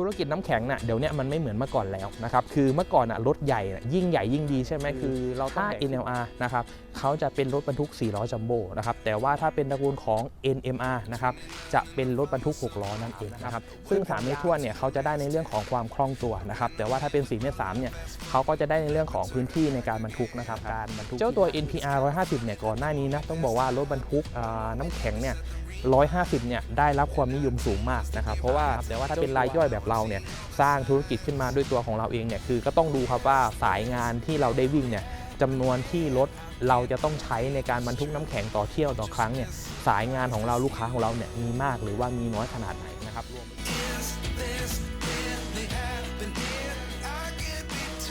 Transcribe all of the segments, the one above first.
ธุรกิจน้ำแข็งน่ะเดี๋ยวเนี้ยมันไม่เหมือนเมื่อก่อนแล้วนะครับคือเมื่อก่อนน่ะรถใหญ่น่ะยิ่งใหญ่ยิ่งดีใช่ไหมคือเราถ้า NLR นะครับเขาจะเป็นรถบรรทุก 4 ล้อจัมโบ้นะครับแต่ว่าถ้าเป็นตระกูลของ NMR นะครับจะเป็นรถบรรทุก 6 ล้อนั่นเองนะครับซึ่ง3เมตรทวนเนี่ยเขาจะได้ในเรื่องของความคล่องตัวนะครับแต่ว่าถ้าเป็น4เมตร3เนี่ยเขาก็จะได้ในเรื่องของพื้นที่ในการบรรทุกนะครับการบรรทุกเจ้าตัว NPR 150เนี่ยก่อนหน้านี้นะต้องบอกว่ารถบรรทุกอ่าน้ำแข็งเนี่ย150เนี่ยได้รับความนิยมสูงมากนะครับเพราะว่าแต่ว่าถ้าเป็นรายย่อยแบบเราเนี่ยสร้างธุรกิจขึ้นมาด้วยตัวของเราเองเนี่ยคือก็ต้องดูครับว่าสายงานที่เราได้วิ่งเนี่ยจำนวนที่รถเราจะต้องใช้ในการบรรทุกน้ำแข็งต่อเที่ยวต่อครั้งเนี่ยสายงานของเราลูกค้าของเราเนี่ยมีมากหรือว่ามีน้อยขนาดไหนนะครับ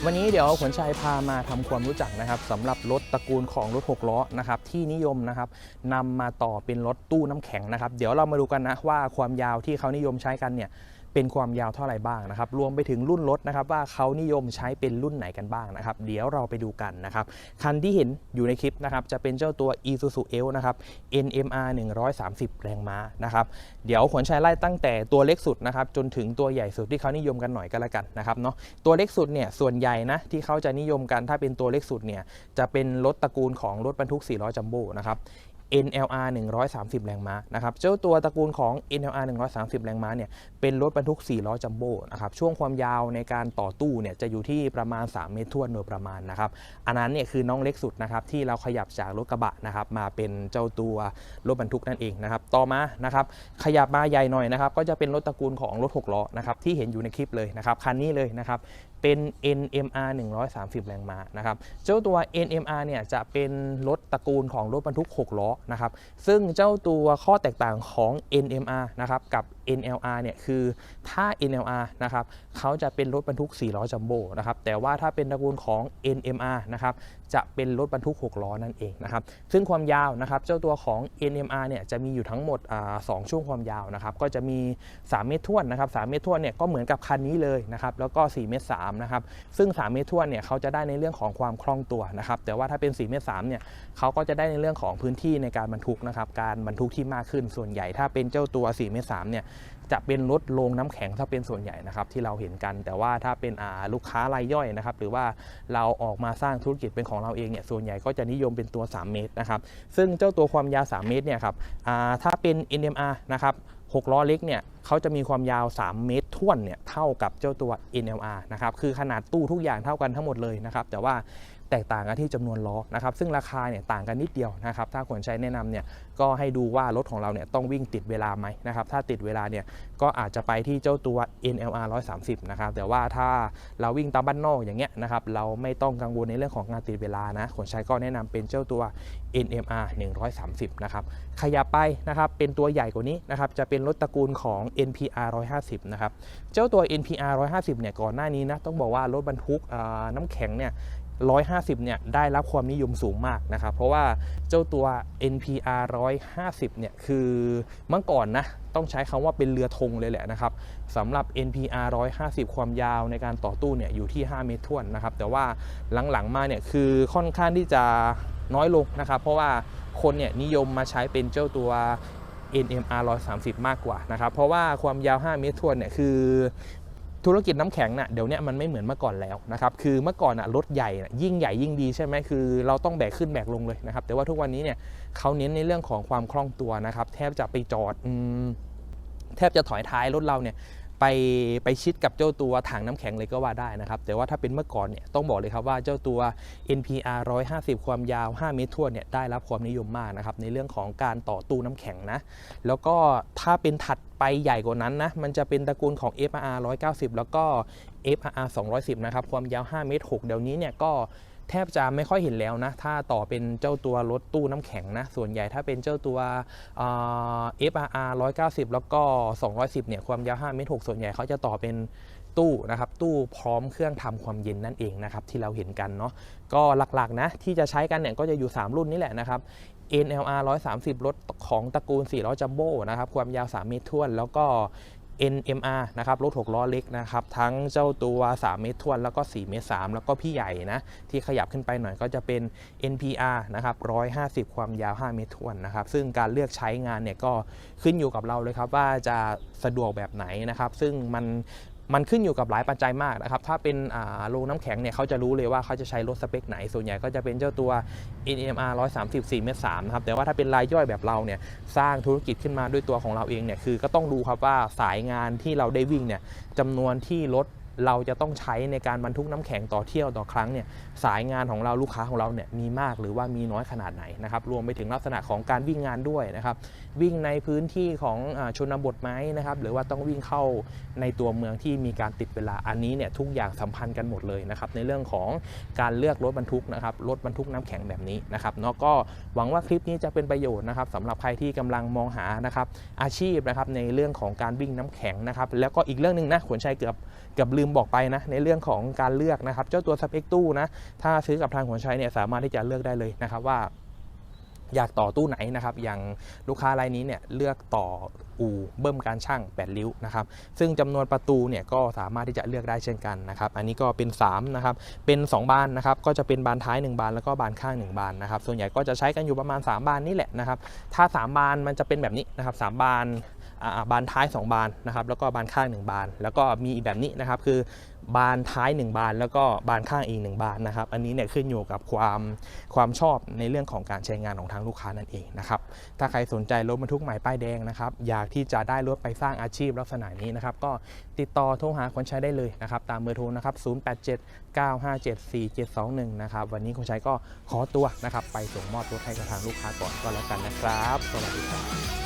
วันนี้เดี๋ยวขวัญชัยพามาทำความรู้จักนะครับสำหรับรถตระกูลของรถ6ล้อนะครับที่นิยมนะครับนำมาต่อเป็นรถตู้น้ำแข็งนะครับ เดี๋ยวเรามาดูกันนะว่าความยาวที่เขานิยมใช้กันเนี่ย เป็นความยาวเท่าไหร่บ้างนะครับ รวมไปถึงรุ่นรถนะครับ ว่าเขานิยมใช้เป็นรุ่นไหนกันบ้างนะครับ เดี๋ยวเราไปดูกันนะครับ คันที่เห็นอยู่ในคลิปนะครับ จะเป็นเจ้าตัว Isuzu L นะครับ NMR 130 แรงม้านะครับ เดี๋ยวขวัญชัยไล่ตั้งแต่ตัวเล็กสุดนะครับ จนถึงตัวใหญ่สุดที่เขานิยมกันหน่อยก็แล้วกันนะครับเนาะ ตัวเล็กสุดเนี่ย ส่วนใหญ่นะที่เขาจะนิยมกัน ถ้าเป็นตัวเล็กสุดเนี่ย จะเป็นรถตระกูลของรถบรรทุก4ล้อจัมโบ้นะครับ NLR 130 แรงม้านะครับเจ้าตัวตระกูลของ NLR 130 แรงม้าเนี่ยเป็นรถบรรทุก 4 ล้อจัมโบ้นะครับช่วงความยาวในการต่อตู้เนี่ยจะอยู่ที่ประมาณ 3 เมตรท่วโดยประมาณนะครับอันนั้นเนี่ยคือน้องเล็กสุดนะครับที่เราขยับจากรถกระบะนะครับมาเป็นเจ้าตัวรถบรรทุกนั่นเองนะครับต่อมานะครับขยับมาใหญ่หน่อยนะครับก็จะเป็นรถตระกูลของรถ6ล้อนะครับที่เห็นอยู่ในคลิปเลยนะครับคันนี้เลยนะครับเป็น NMR 130 แรงม้านะครับเจ้าตัว NMR เนี่ยจะเป็นรถตระกูลของรถบรรทุก 6 ล้อนะครับซึ่งเจ้าตัวข้อแตกต่างของ NMR นะครับกับ NLR เนี่ยคือถ้า NLR นะครับเขาจะเป็นรถบรรทุก 4 ล้อจัมโบ้นะครับแต่ว่าถ้าเป็นตระกูลของ NMR นะครับจะเป็นรถบรรทุก 6 ล้อนั่นเองนะครับซึ่งความยาวนะครับเจ้าตัวของ NMR เนี่ยจะมีอยู่ทั้งหมดอาสองช่วงความยาวนะครับก็จะมี 3 เมตรท่วนนะครับ3เมตรท่วนเนี่ยก็เหมือนกับคันนี้เลยนะครับแล้วก็ 4 เมตร3นะครับซึ่ง 3 เมตรท่วนเนี่ยเขาจะได้ในเรื่องของความคล่องตัวนะครับแต่ว่าถ้าเป็น 4 เมตร3เนี่ยเขาก็จะได้ในเรื่องของพื้นที่ในการบรรทุกนะครับการบรรทุกที่มากขึ้นส่วนใหญ่ถ้าเป็นเจ้าตัว 4 เมตร3เนี่ยจะเป็นรถโรงน้ำแข็งถ้าเป็นส่วนใหญ่นะครับที่เราเห็นกัน แต่ว่าถ้าเป็นอ่าลูกค้ารายย่อยนะครับหรือว่าเราออกมาสร้างธุรกิจเป็นของเราเองเนี่ยส่วนใหญ่ก็จะนิยมเป็นตัว 3 เมตรนะครับซึ่งเจ้าตัวความยาว 3 เมตรเนี่ยครับอ่าถ้าเป็น NMR นะครับ6ล้อเล็กเนี่ยเขาจะมีความยาว 3 เมตรท่วนเนี่ยเท่ากับเจ้าตัว NLR นะครับคือขนาดตู้ทุกอย่างเท่ากันทั้งหมดเลยนะครับแต่ว่า แตกต่างกันที่จำนวนล้อนะครับซึ่งราคาเนี่ยต่างกันนิดเดียวนะครับถ้าควรใช้แนะนำเนี่ยก็ให้ดูว่ารถของเราเนี่ยต้องวิ่งติดเวลาไหมนะครับถ้าติดเวลาเนี่ยก็อาจจะไปที่เจ้าตัว NLR 130นะครับแต่ว่าถ้าเราวิ่งตามบ้านนอกอย่างเงี้ยนะครับเราไม่ต้องกังวลในเรื่องของการติดเวลานะขนใชัยก็แนะนำเป็นเจ้าตัว NMR 130นะครับขยับไปนะครับเป็นตัวใหญ่กว่านี้นะครับจะเป็นรถตระกูลของ NPR 150นะครับเจ้าตัว NPR 150เนี่ยก่อนหน้านี้นะต้องบอกว่ารถบรรทุกน้ำแข็งเนี่ย 150 เนี่ยได้รับความนิยมสูงมากนะครับ เพราะว่าเจ้าตัว NPR 150 เนี่ยคือเมื่อก่อนนะต้องใช้คำว่าเป็นเรือธงเลยแหละนะครับสำหรับ NPR 150 ความยาวในการต่อตู้เนี่ยอยู่ที่ 5 เมตรท่วนนะครับ แต่ว่าหลังๆมาเนี่ยคือค่อนข้างที่จะน้อยลงนะครับ เพราะว่าคนเนี่ยนิยมมาใช้เป็นเจ้าตัว NMR 130 มากกว่านะครับ เพราะว่าความยาว 5 เมตรทวนเนี่ยคือ ธุรกิจน้ำแข็งน่ะเดี๋ยวนี้มันไม่เหมือนเมื่อก่อนแล้วนะครับคือเมื่อก่อนน่ะรถใหญ่นะยิ่งใหญ่ยิ่งดีใช่ไหมคือเราต้องแบกขึ้นแบกลงเลยนะครับแต่ว่าทุกวันนี้เนี่ยเขาเน้นในเรื่องของความคล่องตัวนะครับแทบจะไปจอดอแทบจะถอยท้ายรถเราเนี่ย ไปไปชิดกับเจ้าตัวถังน้ำแข็งเลยก็ว่าได้นะครับ แต่ว่าถ้าเป็นเมื่อก่อนเนี่ยต้องบอกเลยครับว่าเจ้าตัว NPR 150 ความยาว 5 เมตรทั่วเนี่ยได้รับความนิยมมากนะครับในเรื่องของการต่อตู้น้ำแข็งนะ แล้วก็ถ้าเป็นถัดไปใหญ่กว่านั้นนะมันจะเป็นตระกูลของ FRR 190 แล้วก็ FRR 210 นะครับความยาว 5 เมตร 6 เดี๋ยวนี้เนี่ยก็ แทบจะไม่ค่อยเห็นแล้วนะ ถ้าต่อเป็นเจ้าตัวรถตู้น้ำแข็งนะ ส่วนใหญ่ถ้าเป็นเจ้าตัวเอ่อ FRR 190แล้วก็ 210เนี่ยความยาว5เมตร6ส่วนใหญ่เขาจะต่อเป็นตู้นะครับตู้พร้อมเครื่องทำความเย็นนั่นเองนะครับที่เราเห็นกันเนาะก็หลักๆนะที่จะใช้กันเนี่ยก็จะอยู่ 3 รุ่นนี้แหละนะครับ NLR 130 รถของตระกูล4ล้อจัมโบ้นะครับความยาว 3 เมตรท่วน แล้วก็ NMR นะครับรถ6ล้อเล็กนะครับทั้งเจ้าตัว 3 เมตรทวนแล้วก็ 4 เมตร 3 แล้วก็พี่ใหญ่นะที่ขยับขึ้นไปหน่อยก็จะเป็น NPR นะครับ150 ความยาว 5 เมตรทวนนะครับซึ่งการเลือกใช้งานเนี่ยก็ขึ้นอยู่กับเราเลยครับว่าจะสะดวกแบบไหนนะครับซึ่งมัน มันขึ้นอยู่กับหลายปัจจัยมากนะครับ ถ้าเป็นโรงน้ำแข็งเนี่ยเขาจะรู้เลยว่าเขาจะใช้รถสเปคไหน ส่วนใหญ่ก็จะเป็นเจ้าตัว NMR 134เมตร3นะครับ แต่ว่าถ้าเป็นรายย่อยแบบเราเนี่ย สร้างธุรกิจขึ้นมาด้วยตัวของเราเองเนี่ย คือก็ต้องดูครับว่าสายงานที่เราได้วิ่งเนี่ยจำนวนที่รถ เราจะต้องใช้ในการบรรทุกน้ำแข็งต่อเที่ยวต่อครั้งเนี่ยสายงานของเราลูกค้าของเราเนี่ยมีมากหรือว่ามีน้อยขนาดไหนนะครับรวมไปถึงลักษณะของการวิ่งงานด้วยนะครับวิ่งในพื้นที่ของอชนบทไหมนะครับหรือว่าต้องวิ่งเข้าในตัวเมืองที่มีการติดเวลาอันนี้เนี่ยทุกอย่างสัมพันธ์กันหมดเลยนะครับในเรื่องของการเลือกรถบรรทุกนะครับรถบรรทุกน้ำแข็งแบบนี้นะครับเนาะก็หวังว่าคลิปนี้จะเป็นประโยชน์นะครับสำหรับใครที่กำลังมองหานะครับอาชีพนะครับในเรื่องของการวิ่งน้ำแข็งนะครับแล้วก็อีกเรื่องหนึ่งนะขวนชัยเกือบเกือบลืมบอกไปนะในเรื่องของการเลือกนะครับ เจ้าตัวสเปกตู้นะถ้าซื้อกับทางขวนชัยเนี่ยสามารถที่จะเลือกได้เลยนะครับว่าอยากต่อตู้ไหนนะครับ อย่างลูกค้ารายนี้เนี่ยเลือกต่ออูเบิ้มการช่าง8ริ้วนะครับ ซึ่งจำนวนประตูเนี่ยก็สามารถที่จะเลือกได้เช่นกันนะครับ อันนี้ก็เป็น3นะครับ เป็น 2 บานนะครับ ก็จะเป็นบานท้าย 1 บานแล้วก็บานข้าง 1 บานนะครับ ส่วนใหญ่ก็จะใช้กันอยู่ประมาณ 3 บานนี่แหละนะครับ ถ้า 3 บานมันจะเป็นแบบนี้นะครับ3บาน บานท้าย 2 บานนะครับแล้วก็บานข้าง 1 บาน แล้วก็มีอีกแบบนี้นะครับคือบานท้าย 1 บาน แล้วก็บานข้างอีก 1 บานนะครับอันนี้เนี่ยขึ้นอยู่กับความความชอบในเรื่องของการใช้งานของทางลูกค้านั่นเองนะครับถ้าใครสนใจรถบรรทุกใหม่ป้ายแดงนะครับอยากที่จะได้รถไปสร้างอาชีพลักษณะนี้นะครับก็ติดต่อโทรหาคนใช้ได้เลยนะครับตามเบอร์โทรนะครับ087 957 4721นะครับวันนี้คนใช้ก็ขอตัวนะครับไปส่งมอบรถให้กับทางลูกค้าก่อนก็แล้วกันนะครับ สวัสดีครับ